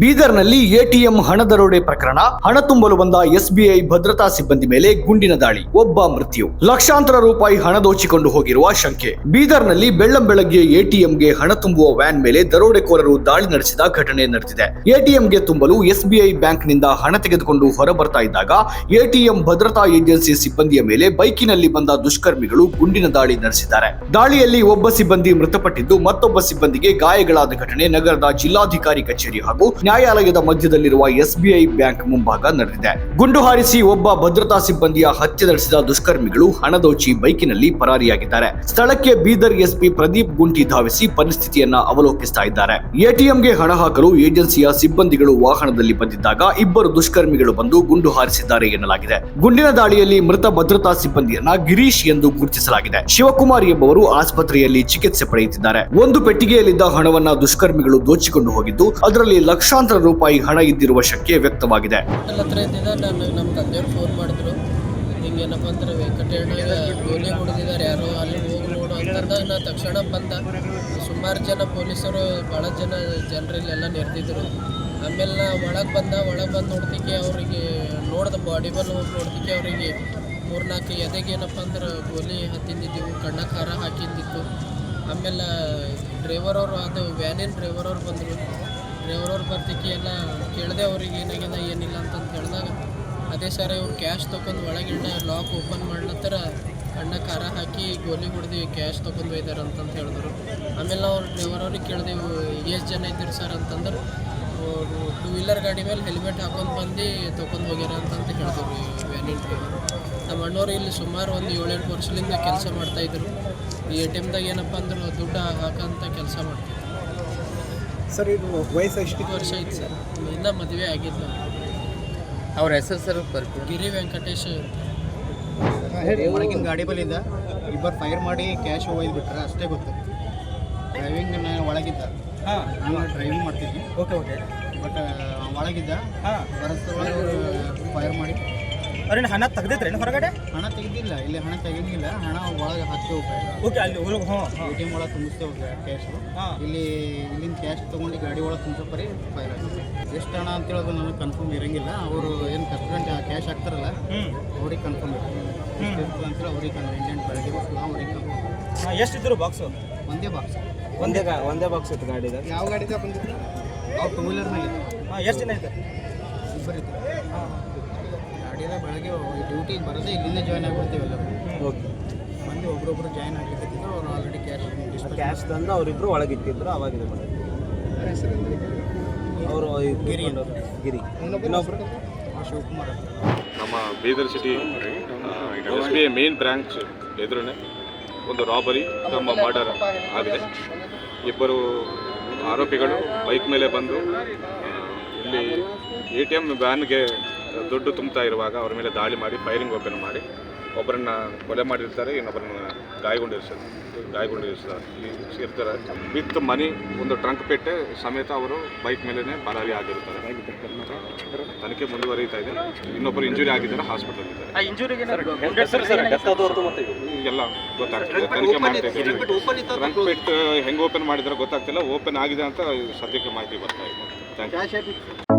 ಬೀದರ್ನಲ್ಲಿ ಎಟಿಎಂ ಹಣ ದರೋಡೆ ಪ್ರಕರಣ, ಹಣ ತುಂಬಲು ಬಂದ ಎಸ್ಬಿಐ ಭದ್ರತಾ ಸಿಬ್ಬಂದಿ ಮೇಲೆ ಗುಂಡಿನ ದಾಳಿ, ಒಬ್ಬ ಮೃತ್ಯು. ಲಕ್ಷಾಂತರ ರೂಪಾಯಿ ಹಣ ದೋಚಿಕೊಂಡು ಹೋಗಿರುವ ಶಂಕೆ. ಬೀದರ್ನಲ್ಲಿ ಬೆಳ್ಳಂ ಬೆಳಗ್ಗೆ ಎಟಿಎಂಗೆ ಹಣ ತುಂಬುವ ವ್ಯಾನ್ ಮೇಲೆ ದರೋಡೆಕೋರರು ದಾಳಿ ನಡೆಸಿದ ಘಟನೆ ನಡೆದಿದೆ. ಎಟಿಎಂಗೆ ತುಂಬಲು ಎಸ್ಬಿಐ ಬ್ಯಾಂಕ್ನಿಂದ ಹಣ ತೆಗೆದುಕೊಂಡು ಹೊರಬರ್ತಾ ಇದ್ದಾಗ, ಎಟಿಎಂ ಭದ್ರತಾ ಏಜೆನ್ಸಿ ಸಿಬ್ಬಂದಿಯ ಮೇಲೆ ಬೈಕಿನಲ್ಲಿ ಬಂದ ದುಷ್ಕರ್ಮಿಗಳು ಗುಂಡಿನ ದಾಳಿ ನಡೆಸಿದ್ದಾರೆ. ದಾಳಿಯಲ್ಲಿ ಒಬ್ಬ ಸಿಬ್ಬಂದಿ ಮೃತಪಟ್ಟಿದ್ದು, ಮತ್ತೊಬ್ಬ ಸಿಬ್ಬಂದಿಗೆ ಗಾಯಗಳಾದ ಘಟನೆ ನಗರದ ಜಿಲ್ಲಾಧಿಕಾರಿ ಕಚೇರಿ ಹಾಗೂ ನ್ಯಾಯಾಲಯದ ಮಧ್ಯದಲ್ಲಿರುವ ಎಸ್ಬಿಐ ಬ್ಯಾಂಕ್ ಮುಂಭಾಗ ನಡೆದಿದೆ. ಗುಂಡು ಹಾರಿಸಿ ಒಬ್ಬ ಭದ್ರತಾ ಸಿಬ್ಬಂದಿಯ ಹತ್ಯೆ ನಡೆಸಿದ ದುಷ್ಕರ್ಮಿಗಳು ಹಣ ದೋಚಿ ಬೈಕಿನಲ್ಲಿ ಪರಾರಿಯಾಗಿದ್ದಾರೆ. ಸ್ಥಳಕ್ಕೆ ಬೀದರ್ ಎಸ್ಪಿ ಪ್ರದೀಪ್ ಗುಂಟಿ ಧಾವಿಸಿ ಪರಿಸ್ಥಿತಿಯನ್ನ ಅವಲೋಕಿಸ್ತಾ ಇದ್ದಾರೆ. ಎಟಿಎಂಗೆ ಹಣ ಹಾಕಲು ಏಜೆನ್ಸಿಯ ಸಿಬ್ಬಂದಿಗಳು ವಾಹನದಲ್ಲಿ ಬಂದಿದ್ದಾಗ ಇಬ್ಬರು ದುಷ್ಕರ್ಮಿಗಳು ಬಂದು ಗುಂಡು ಹಾರಿಸಿದ್ದಾರೆ ಎನ್ನಲಾಗಿದೆ. ಗುಂಡಿನ ದಾಳಿಯಲ್ಲಿ ಮೃತ ಭದ್ರತಾ ಸಿಬ್ಬಂದಿಯನ್ನ ಗಿರೀಶ್ ಎಂದು ಗುರುತಿಸಲಾಗಿದೆ. ಶಿವಕುಮಾರ್ ಎಂಬುವರು ಆಸ್ಪತ್ರೆಯಲ್ಲಿ ಚಿಕಿತ್ಸೆ ಪಡೆಯುತ್ತಿದ್ದಾರೆ. ಒಂದು ಪೆಟ್ಟಿಗೆಯಲ್ಲಿದ್ದ ಹಣವನ್ನ ದುಷ್ಕರ್ಮಿಗಳು ದೋಚಿಕೊಂಡು ಹೋಗಿದ್ದು, ಅದರಲ್ಲಿ ಲಕ್ಷಾಂತರ ರೂಪಾಯಿ ಹಣ ಇದ್ದಿರುವ ಶಕ್ಕೆ ವ್ಯಕ್ತವಾಗಿದೆ. ಹತ್ರ ಇದ್ದಿದ್ದ ನಾನು ನಮ್ಮ ತಂದೆಯವ್ರು ಫೋನ್ ಮಾಡಿದ್ರು. ಹಿಂಗೇನಪ್ಪ ಅಂದ್ರೆ ವೆಂಕಟೇಶ್ವರ ಗೋಲಿ ಹೊಡೆದಿದ್ದಾರೆ ಯಾರೋ, ಅಲ್ಲಿ ಹೋಗಿ ನೋಡು ಅಂತಂದ ನಾ ತಕ್ಷಣ ಬಂದ. ಸುಮಾರು ಜನ ಪೊಲೀಸರು ಭಾಳ ಜನ ಜನರಲ್ಲೆಲ್ಲ ನೆರೆದಿದ್ರು. ಆಮೇಲೆ ನಾ ಒಳಗೆ ಬಂದ, ಒಳಗೆ ಬಂದು ನೋಡ್ತಿಕ್ಕೆ ಅವರಿಗೆ ನೋಡ್ದೆ ಬಾಡಿ ಮೇಲೆ ಹೋಗಿ ನೋಡ್ತಿಕ್ಕೆ ಅವರಿಗೆ ಮೂರ್ನಾಲ್ಕು ಎದೆಗೆ ಏನಪ್ಪ ಅಂದ್ರೆ ಗೋಲಿ ಹತ್ತಿದ್ದಿದ್ದೆವು ಕಣ್ಣ ಖಾರ ಹಾಕಿದ್ದಿತ್ತು ಆಮೇಲೆ ಡ್ರೈವರ್ ಅವರು ಅದು ವ್ಯಾನಿನ ಡ್ರೈವರ್ ಅವ್ರು ಬಂದರು. ಡ್ರೈವರ್ ಅವ್ರು ಬರ್ತಿಕ್ಕೆ ಎಲ್ಲ ಕೇಳಿದೆ ಅವ್ರಿಗೆ ಏನಾಗಿದೆ, ಏನಿಲ್ಲ ಅಂತಂದು ಹೇಳಿದಾಗ ಅದೇ ಸರ್ ಇವ್ರು ಕ್ಯಾಶ್ ತೊಗೊಂಡು ಒಳಗಿಂದ ಲಾಕ್ ಓಪನ್ ಮಾಡ್ಲತ್ತರ ಕಣ್ಣ ಖಾರ ಹಾಕಿ ಗೋಲಿ ಹೊಡೆದು ಕ್ಯಾಶ್ ತೊಗೊಂಡು ಒಯ್ದಾರ ಅಂತಂತ ಹೇಳಿದ್ರು. ಆಮೇಲೆ ನಾವು ಡ್ರೈವರ್ ಅವ್ರಿಗೆ ಕೇಳಿದೆವು ಎಷ್ಟು ಜನ ಇದ್ದೀರಿ ಸರ್ ಅಂತಂದ್ರೆ. ಟೂ ವೀಲರ್ ಗಾಡಿ ಮೇಲೆ ಹೆಲ್ಮೆಟ್ ಹಾಕೊಂಡು ಬಂದು ತೊಗೊಂಡು ಹೋಗ್ಯಾರ ಅಂತಂತ ಹೇಳಿದ್ರು ವ್ಯಾನಿನ ಡ್ರೈವರ್ ನಮ್ಮ ಅಣ್ಣವ್ರು ಇಲ್ಲಿ ಸುಮಾರು ಒಂದು ಏಳೆಂಟು ವರ್ಷದಿಂದ ಕೆಲಸ ಮಾಡ್ತಾಯಿದ್ರು ಈ ಎ ಟಿ ಎಮ್ದಾಗ ಏನಪ್ಪ ಅಂದ್ರೆ, ದುಡ್ಡು ಹಾಕೋಂಥ ಕೆಲಸ ಮಾಡ್ತಿದ್ರು. ಸರ್ ಇದು ವಯಸ್ಸು ಎಷ್ಟು? ವರ್ಷ ಆಯ್ತು ಸರ್. ಎಲ್ಲ ಮದುವೆ ಆಗಿಲ್ಲ ಅವ್ರ ಹೆಸರು ಸರ್ ಬರ್ತೀವಿ ಗಿರಿ ವೆಂಕಟೇಶ್ ಒಳಗಿನ ಗಾಡಿ ಬಲಿಂದ ಇಬ್ಬರು ಫೈರ್ ಮಾಡಿ ಕ್ಯಾಶ್ ಒಯ್ದು ಬಿಟ್ರೆ ಅಷ್ಟೇ ಗೊತ್ತು. ಡ್ರೈವಿಂಗ್ ನಾನು ಒಳಗಿದ್ದ. ಹಾಂ. ನಾನು ಡ್ರೈವಿಂಗ್ ಮಾಡ್ತಿದ್ವಿ ಓಕೆ ಓಕೆ. ಬಟ್ ಒಳಗಿದ್ದ. ಹಾಂ. ಮಾಡಿ ಅವ್ರೇನು ಹಣ ತೆಗ್ದೈತ್ರೇನು ಹೊರಗಡೆ? ಹಣ ತೆಗೆದಿಲ್ಲ ಇಲ್ಲಿ ಹಣ ತೆಗೆದಿಲ್ಲ. ಹಣ ಒಳಗೆ ಹಾಕ್ತೇವೆ ಓಕೆ ಅಲ್ಲಿ ಒಳಗೆ ಹ್ಞೂ ಎ ಟಿ ಎಂ ಒಳಗೆ ತುಂಬಿಸ್ತೇವೆ ಕ್ಯಾಶ್ ಹಾಂ. ಇಲ್ಲಿ ಇಲ್ಲಿಂದ ಕ್ಯಾಶ್ ತೊಗೊಂಡು ಗಾಡಿ ಒಳಗೆ ತುಂಬಿಸೋ ಪರಿ ಫೈರ್ ಆಗಿದೆ. ಎಷ್ಟು ಹಣ ಅಂತ ಹೇಳೋದು ನನಗೆ ಕನ್ಫರ್ಮ್ ಇರಂಗಿಲ್ಲ. ಅವರು ಏನು ಕಸ್ಟಮೆಂಟ್ ಕ್ಯಾಶ್ ಹಾಕ್ತಾರಲ್ಲ ಹ್ಞೂ ಅವ್ರಿಗೆ ಕನ್ಫರ್ಮ್ ಇರ್ತದೆ ಎಷ್ಟು ಅಂತೇಳಿ ಅವ್ರಿಗೆ ಇಂಡಿಯನ್ ಬೆಳಗ್ಗೆ ಬರ್ತದೆ ಅವ್ರಿಗೆ ಕನ್ಫರ್ಮ್ ಹಾಂ ಎಷ್ಟಿದ್ರು ಬಾಕ್ಸು ಒಂದೇ ಬಾಕ್ಸ್ ಒಂದೇ ಒಂದೇ ಬಾಕ್ಸ್ ಇತ್ತು ಗಾಡಿದಾಗ ಯಾವ ಗಾಡಿ ತಗೊಂಡಿದ್ರು ಅವ್ರು ಟೂ ವೀಲರ್ನಾಗ ಹಾಂ ಎಷ್ಟು ಜನ ಐತೆ ಇಬ್ಬರು ಇತ್ತು ಗಾಡಿದಾಗ ಬೆಳಗ್ಗೆ ಡ್ಯೂಟಿಗೆ ಬರೋದೇ ಇಲ್ಲಿಂದ ಜಾಯ್ನ್ ಆಗಿಬಿಡ್ತೀವಿ ಎಲ್ಲರೂ ಓಕೆ ಮಂದಿ ಒಬ್ರೊಬ್ರು ಜಾಯ್ನ್ ಆಗ್ಲಿಕ್ಕೆ ಅವ್ರು ಆಲ್ರೆಡಿ ಕ್ಯಾಶ್ ಕ್ಯಾಶ್ ತಂದು ಅವರಿಬ್ರು ಒಳಗೆ ಇಟ್ಟಿದ್ರು ಅವಾಗ ಇದು ಮಾಡಿದ್ರು. ಅವರು ಗಿರಿ ಗಿರಿ ಇನ್ನೊಬ್ರು ಶಿವಕುಮಾರ್ ನಮ್ಮ Bidar city S B I main branch ಎದುರೇ ಒಂದು ರಾಬರಿ ನಮ್ಮ ಮರ್ಡರ್ ಆಗಿದೆ. ಇಬ್ಬರು ಆರೋಪಿಗಳು ಬೈಕ್ ಮೇಲೆ ಬಂದು ಇಲ್ಲಿ ಎ ಟಿ ಎಂ ವ್ಯಾನ್ಗೆ ದುಡ್ಡು ತುಂಬ್ತಾ ಇರುವಾಗ ಅವರ ಮೇಲೆ ದಾಳಿ ಮಾಡಿ ಫೈರಿಂಗ್ ಓಪನ್ ಮಾಡಿ ಒಬ್ಬರನ್ನ ಕೊಲೆ ಮಾಡಿರ್ತಾರೆ ಇನ್ನೊಬ್ಬರನ್ನ ಗಾಯಗೊಂಡಿರ್ತಾರೆ ಗಾಯಗೊಂಡಿರ್ತಾರೆ ಇರ್ತಾರೆ ವಿತ್ ಮನಿ ಒಂದು ಟ್ರಂಕ್ ಪೆಟ್ಟೆ ಸಮೇತ ಅವರು ಬೈಕ್ ಮೇಲೇ ಬರಾರಿ ಆಗಿರ್ತಾರೆ. ತನಿಖೆ ಮುಂದುವರಿತಾ ಇದೆ. ಇನ್ನೊಬ್ಬರು ಇಂಜುರಿ ಆಗಿದ್ದಾರೆ ಹಾಸ್ಪಿಟಲ್ ಇದ್ದಾರೆ. ಎಲ್ಲ ಗೊತ್ತಾಗ್ತಿದೆ. ತನಿಖೆ ಮಾಡ್ತಾ ಟ್ರಂಕ್ ಪೆಟ್ ಹೆಂಗೆ ಓಪನ್ ಮಾಡಿದ್ರೆ ಗೊತ್ತಾಗ್ತಿಲ್ಲ. ಓಪನ್ ಆಗಿದೆ ಅಂತ ಸದ್ಯಕ್ಕೆ ಮಾಹಿತಿ ಬರ್ತಾ ಇದೆ. Thank you